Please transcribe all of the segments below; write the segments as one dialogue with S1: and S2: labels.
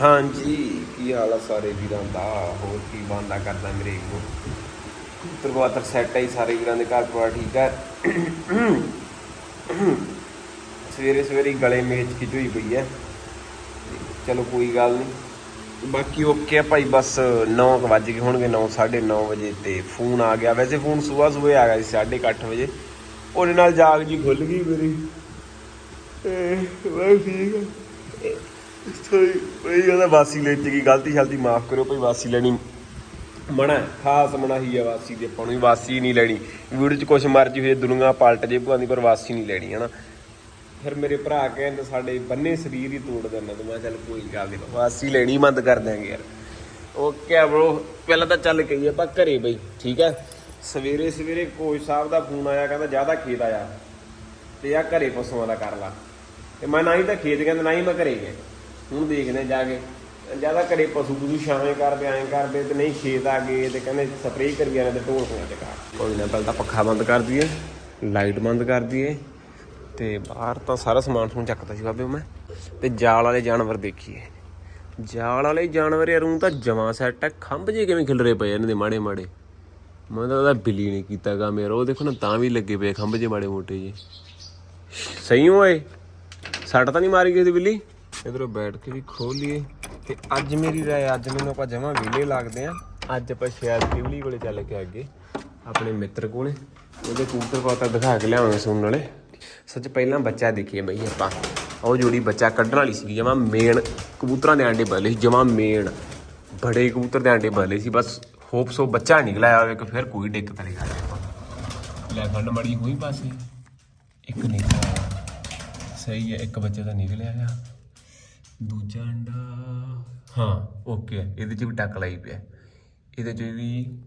S1: ਹਾਂਜੀ। ਕੀ ਹਾਲ ਆ ਸਾਰੇ ਵੀਰਾਂ ਦਾ? ਹੋਰ ਕੀ ਬੰਦਾ ਕਰਦਾ ਮੇਰੇ ਨੂੰ ਤਰਵਾਤਰ ਸੈੱਟ ਹੈ ਸਾਰੇ ਵੀਰਾਂ ਦੇ ਘਰ ਪਰਿਵਾਰ, ਠੀਕ ਹੈ ਸਵੇਰੇ ਸਵੇਰੇ ਗਲੇ ਮੇਚ ਕੀ ਹੋਈ ਪਈ ਹੈ ਚਲੋ ਕੋਈ ਗੱਲ ਨਹੀਂ ਬਾਕੀ ਓਕੇ ਆ ਭਾਈ, ਬਸ 9 ਵਜੇ ਗਏ ਹੋਣਗੇ 9 9:30 ਵਜੇ ਤੇ ਫੋਨ ਆ ਗਿਆ। ਵੈਸੇ ਫੋਨ ਸਵੇਰ ਸਵੇਰ ਆ ਗਿਆ ਸੀ 8:30 ਵਜੇ। ਉਹਦੇ ਨਾਲ ਜਾਗ ਜੀ ਖੁੱਲ ਗਈ ਮੇਰੀ। ਇਹ ਮੈਂ ਠੀਕ ਆ। ਸਹੀ ਬਈ ਉਹਦਾ ਵਾਸੀ ਲੈ ਚ ਗਈ ਗਲਤੀ ਸ਼ਲਤੀ ਮਾਫ ਕਰਿਓ ਭਈ ਵਾਸੀ ਲੈਣੀ ਮਣਾ ਹੈ, ਖਾਸ ਮਣਾ ਹੀ ਵਾਸੀ ਦੀ ਆਪਾਂ ਨੂੰ ਵੀ ਵਾਸੀ ਨਹੀਂ ਲੈਣੀ। ਵੀਡੀਓ ਚ ਕੁਛ ਮਰਜ਼ੀ ਹੋਏ ਦੁਨੀਆ ਪਲਟ ਜੇ ਭੂਆਂ ਦੀ ਪਰ ਵਾਸੀ ਨਹੀਂ ਲੈਣੀ ਹਨਾ? ਫਿਰ ਮੇਰੇ ਭਰਾ ਕਹਿੰਦੇ ਸਾਡੇ ਬੰਨੇ ਸਰੀਰ ਹੀ ਤੋੜ ਦਿੰਦਾ ਤੇ ਮੈਂ ਕਿਹਾ ਚੱਲ ਕੋਈ ਗੱਲ ਨਹੀਂ ਵਾਸੀ ਲੈਣੀ ਬੰਦ ਕਰ ਦਿਆਂਗੇ ਯਾਰ। ਓਕੇ ਬ్రో ਪਹਿਲਾਂ ਤਾਂ ਚੱਲ ਕਹੀਏ ਆਪਾਂ ਘਰੇ ਬਈ ਠੀਕ ਹੈ? ਸਵੇਰੇ ਸਵੇਰੇ ਕੋਚ ਸਾਹਿਬ ਦਾ ਫੋਨ ਆਇਆ ਕਹਿੰਦਾ ਜ਼ਿਆਦਾ ਖੇਤ ਆਇਆ ਤੇ ਆ ਘਰੇ ਪਸ਼ੂਆਂ ਦਾ ਕਰ ਲਾ। ਤੇ ਮੈਂ ਨਾ ਹੀ ਤਾਂ ਖੇਤ ਕਹਿੰਦਾ ਨਾ ਹੀ ਮੈਂ ਘਰੇ ਗਿਆ। ਹੁਣ ਦੇਖਦੇ ਹਾਂ ਜਾ ਕੇ। ਜ਼ਿਆਦਾ ਘਰੇ ਪਸ਼ੂ ਪਸ਼ੂ ਛਾਵੇਂ ਕਰਦੇ, ਐਂ ਕਰਦੇ ਤੇ ਨਹੀਂ ਖੇਤ ਆ ਗਏ ਤੇ ਕਹਿੰਦੇ ਸਪਰੇਅ ਕਰੀ ਜਾਂਦੇ ਤੇ ਢੋਲ ਹੋਇਆ ਤੇ ਕਰ ਕੋਈ ਨਾ, ਪਹਿਲਾਂ ਤਾਂ ਪੱਖਾ ਬੰਦ ਕਰ ਦਈਏ, ਲਾਈਟ ਬੰਦ ਕਰ ਦਈਏ ਤੇ ਬਾਹਰ ਤਾਂ ਸਾਰਾ ਸਮਾਨ ਸਮੂਨ ਚੱਕਦਾ ਸੀ ਬਾਬੇ ਮੈਂ। ਤੇ ਜਾਲ ਵਾਲੇ ਜਾਨਵਰ ਦੇਖੀਏ। ਜਾਲ ਵਾਲੇ ਜਾਨਵਰ ਯਾਰ ਊਂ ਤਾਂ ਜਮਾਂ ਸੈੱਟ ਹੈ, ਖੰਭ ਜੇ ਕਿਵੇਂ ਖਿਲਰੇ ਪਏ ਇਹਨਾਂ ਦੇ ਮਾੜੇ ਮਾੜੇ। ਮੈਂ ਤਾਂ ਉਹਦਾ ਬਿੱਲੀ ਨੇ ਕੀਤਾਗਾ ਮੇਰਾ ਉਹ ਦੇਖੋ ਨਾ ਤਾਂ ਵੀ ਲੱਗੇ ਪਏ ਖੰਭ ਜੇ ਮਾੜੇ ਮੋਟੇ ਜੇ ਸਹੀ ਹੋਏ ਸੱਟ ਤਾਂ ਨਹੀਂ ਮਾਰੀ ਗਈ ਦੀ ਬਿੱਲੀ? ਇਧਰੋਂ ਬੈਠ ਕੇ ਵੀ ਖੋਲ ਲਈਏ। ਤੇ ਅੱਜ ਮੇਰੀ ਰਾਏ, ਅੱਜ ਮੈਨੂੰ ਆਪਾਂ ਜਮਾਂ ਵਿਲੇ ਲੱਗਦੇ ਆ। ਅੱਜ ਆਪਾਂ ਸ਼ਾਇਦ ਕਿਵਲੀ ਕੋਲੇ ਚੱਲ ਕੇ ਅੱਗੇ ਆਪਣੇ ਮਿੱਤਰ ਕੋਲੇ। ਉਹਦੇ ਕਬੂਤਰ ਪਾਤਾ ਦਿਖਾ ਕੇ ਲਿਆਵਾਂਗੇ ਸੁਣਨ ਵਾਲੇ। ਸੱਚ ਪਹਿਲਾਂ ਬੱਚਾ ਦੇਖੀਏ ਬਈ ਆਪਾਂ। ਉਹ ਜੋੜੀ ਬੱਚਾ ਕੱਢਣ ਵਾਲੀ ਸੀ ਜਮਾਂ ਮੇਨ। ਕਬੂਤਰਾਂ ਦੇ ਆਂਡੇ ਬਦਲੇ ਸੀ, ਜਮਾ ਮੇਨ। ਬੜੇ ਕਬੂਤਰ ਦੇ ਆਂਡੇ ਬਦਲੇ ਸੀ, ਬਸ ਹੋਪ ਸੋ ਬੱਚਾ ਨਿਕਲਿਆ ਹੋਵੇ ਕਿ ਫਿਰ ਕੋਈ ਦਿੱਕਤ ਨਹੀਂ ਆਵੇ ਲੈ ਖੰਡ ਮੜੀ ਹੋਈ ਪਾਸੇ। ਇੱਕ ਨਿਕਲਿਆ। ਸਹੀ ਹੈ, ਇੱਕ ਬੱਚੇ ਤਾਂ ਨਿਕਲਿਆ ਆ। ਦੂਜਾ ਅੰਡਾ। ਹਾਂ ਓਕੇ ਇਹਦੇ ਚ ਵੀ ਟੱਕ ਲਾਈ ਪਿਆ। ਇਹਦੇ ਚ ਵੀ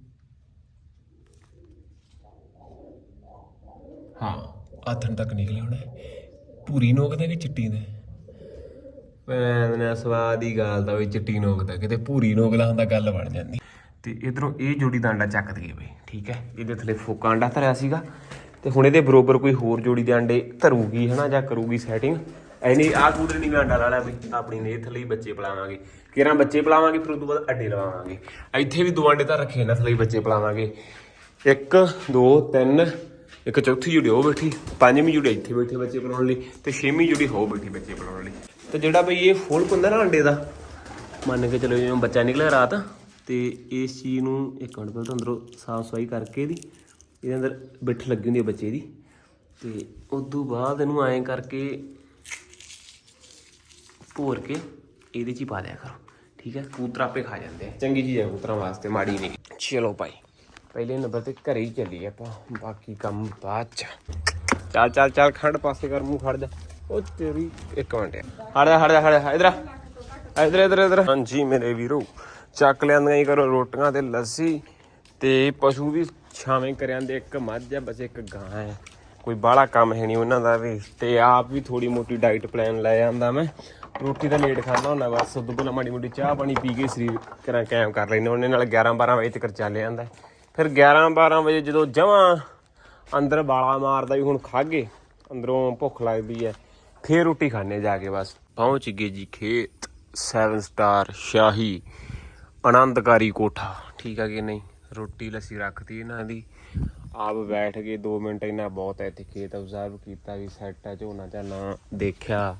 S1: ਹਾਂ ਆਥਣ ਤੱਕ ਨਿਕਲਿਆ ਹੋਣਾ। ਪੂਰੀ ਨੋਕ ਦਾ ਕਿ ਚਿੱਟੀ ਦਾ ਮੈਂ ਨਾ ਸਵਾਦ ਦੀ ਗੱਲ ਤਾਂ ਵੀ ਚਿੱਟੀ ਨੋਕ ਦਾ ਕਿਤੇ ਪੂਰੀ ਨੋਕ ਦਾ ਹੁੰਦਾ ਗੱਲ ਬਣ ਜਾਂਦੀ। ਤੇ ਇਧਰੋਂ ਇਹ ਜੋੜੀ ਦਾ ਅੰਡਾ ਚੱਕ ਦਈਏ ਬਈ ਠੀਕ ਹੈ? ਇਹਦੇ ਥੱਲੇ ਫੋਕਾ ਅੰਡਾ ਧਰਿਆ ਸੀਗਾ। ਤੇ ਹੁਣ ਇਹਦੇ ਬਰੋਬਰ ਕੋਈ ਹੋਰ ਜੋੜੀ ਦੇ ਅੰਡੇ ਧਰੂਗੀ ਹਨਾ ਜਾਂ ਕਰੂਗੀ ਸੈਟਿੰਗ ਐਨੀ ਆਹ ਕੂਦਰੇ ਨਹੀਂ ਮੈਂ ਅੰਡਾ ਲਾ ਲਿਆ ਵੀ ਆਪਣੀ ਨੇ ਥੱਲੇ ਹੀ ਬੱਚੇ ਪਲਾਵਾਂਗੇ। ਕਿਰਾਂ ਬੱਚੇ ਪਲਾਵਾਂਗੇ ਫਿਰ ਉਸ ਤੋਂ ਬਾਅਦ ਅੱਡੇ ਲਵਾਵਾਂਗੇ। ਇੱਥੇ ਵੀ ਦੋ ਅੰਡੇ ਤਾਂ ਰੱਖੇ ਨਾ ਥੱਲੇ ਹੀ ਬੱਚੇ ਪਲਾਵਾਂਗੇ। ਇੱਕ, ਦੋ, ਤਿੰਨ, ਇੱਕ ਚੌਥੀ ਜੁੜੀ ਉਹ ਬੈਠੀ, ਪੰਜਵੀਂ ਜੁੜੀ ਇੱਥੇ ਬੈਠੇ ਬੱਚੇ ਪਲਾਉਣ ਲਈ ਤੇ ਛੇਵੀਂ ਜੁੜੀ ਹੋ ਬੈਠੀ ਬੱਚੇ ਪਲਾਉਣ ਲਈ। ਤੇ ਜਿਹੜਾ ਬਈ ਇਹ ਫੁੱਲ ਹੁੰਦਾ ਨਾ ਅੰਡੇ ਦਾ, ਮੰਨ ਕੇ ਚਲੋ ਜਿਵੇਂ ਬੱਚਾ ਨਿਕਲਿਆ ਰਾਤ, ਤੇ ਇਸ ਚੀਜ਼ ਨੂੰ ਇੱਕ ਮਿੰਟ ਪਹਿਲਾਂ ਅੰਦਰੋਂ ਸਾਫ਼ ਸਫ਼ਾਈ ਕਰਕੇ ਇਹਦੀ, ਇਹਦੇ ਅੰਦਰ ਬਿੱਠ ਲੱਗੀ ਹੁੰਦੀ ਹੈ ਬੱਚੇ ਦੀ। ਤੇ ਉਸ ਤੋਂ ਬਾਅਦ ਇਹਨੂੰ ਐਂ ਕਰਕੇ ਭੋਰ ਕੇ ਇਹਦੇ 'ਚ ਹੀ ਪਾ ਦਿਆ ਕਰੋ ਠੀਕ ਹੈ? ਕਬੂਤਰ ਆਪੇ ਖਾ ਜਾਂਦੇ ਆ। ਚੰਗੀ ਚੀਜ਼ ਹੈ ਕਬੂਤਰਾਂ ਵਾਸਤੇ ਮਾੜੀ ਨਹੀਂ। ਚਲੋ ਭਾਈ ਪਹਿਲੇ ਨੰਬਰ ਤੇ ਘਰੇ ਹੀ ਚੱਲੀਏ ਆਪਾਂ ਬਾਕੀ ਕੰਮ ਬਾਅਦ ਚ। ਚੱਲ ਚੱਲ ਚੱਲ ਖੜ ਪਾਸੇ ਕਰ ਮੂੰਹ ਖੜ ਜਾ। ਉਹ ਤੇਰੀ ਇੱਕ ਮਿੰਟ ਹਟ ਜਾ ਹਟ ਜਾ ਹਟ ਜਾ ਇਧਰ ਆ। ਇਧਰ ਇਧਰ ਇਧਰ। ਹਾਂਜੀ ਮੇਰੇ ਵੀਰੋ ਚੱਕ ਲਿਆਂਦੀਆਂ ਹੀ ਕਰੋ ਰੋਟੀਆਂ ਤੇ ਲੱਸੀ ਤੇ ਪਸ਼ੂ ਵੀ ਛਾਵੇਂ ਕਰਿਆਂ ਦੇ ਇੱਕ ਮੱਝ ਆ ਬਸ ਇੱਕ ਗਾਂ ਹੈ ਕੋਈ ਬਾਹਲਾ ਕੰਮ ਹੈ ਨਹੀਂ ਉਹਨਾਂ ਦਾ ਵੀ ਤੇ ਆਪ ਵੀ ਥੋੜੀ ਮੋਟੀ ਡਾਈਟ ਪਲਾਨ ਲੈ ਆਂਦਾ ਮੈਂ। ਰੋਟੀ ਤਾਂ ਲੇਟ ਖਾਂਦਾ ਹੁੰਦਾ ਬਸ ਉਦੋਂ ਪਹਿਲਾਂ ਮਾੜੀ ਮੋਟੀ ਚਾਹ ਪਾਣੀ ਪੀ ਕੇ ਸਰੀਰ ਕਰਾਂ ਕਾਇਮ ਕਰ ਲੈਂਦੇ ਉਹਨੇ ਨਾਲ 11 12 ਵਜੇ ਤੱਕ ਚੱਲ ਜਾਂਦਾ ਫਿਰ 11 12 ਵਜੇ ਜਦੋਂ ਜਮਾਂ ਅੰਦਰ ਬਾਲਾ ਮਾਰਦਾ ਵੀ ਹੁਣ ਖਾਗੇ ਅੰਦਰੋਂ ਭੁੱਖ ਲੱਗਦੀ ਹੈ, ਫੇਰ ਰੋਟੀ ਖਾਣੇ ਜਾ ਕੇ ਬਸ। ਪਹੁੰਚ ਗਏ ਜੀ ਖੇਤ 7 ਸਟਾਰ ਸ਼ਾਹੀ, ਆਨੰਦਕਾਰੀ ਕੋਠਾ, ਠੀਕ ਆ ਕਿ ਨਹੀਂ? ਰੋਟੀ ਲੱਸੀ ਰੱਖਤੀ ਇਹਨਾਂ ਦੀ। ਆਪ ਬੈਠ ਕੇ 2 ਮਿੰਟ ਇਹਨਾਂ ਬਹੁਤ ਇੱਥੇ ਖੇਤ ਅਬਜ਼ਰਵ ਕੀਤਾ ਵੀ ਸੈੱਟ ਹੈ ਝੋਨਾ ਝਾਨਾ ਦੇਖਿਆ।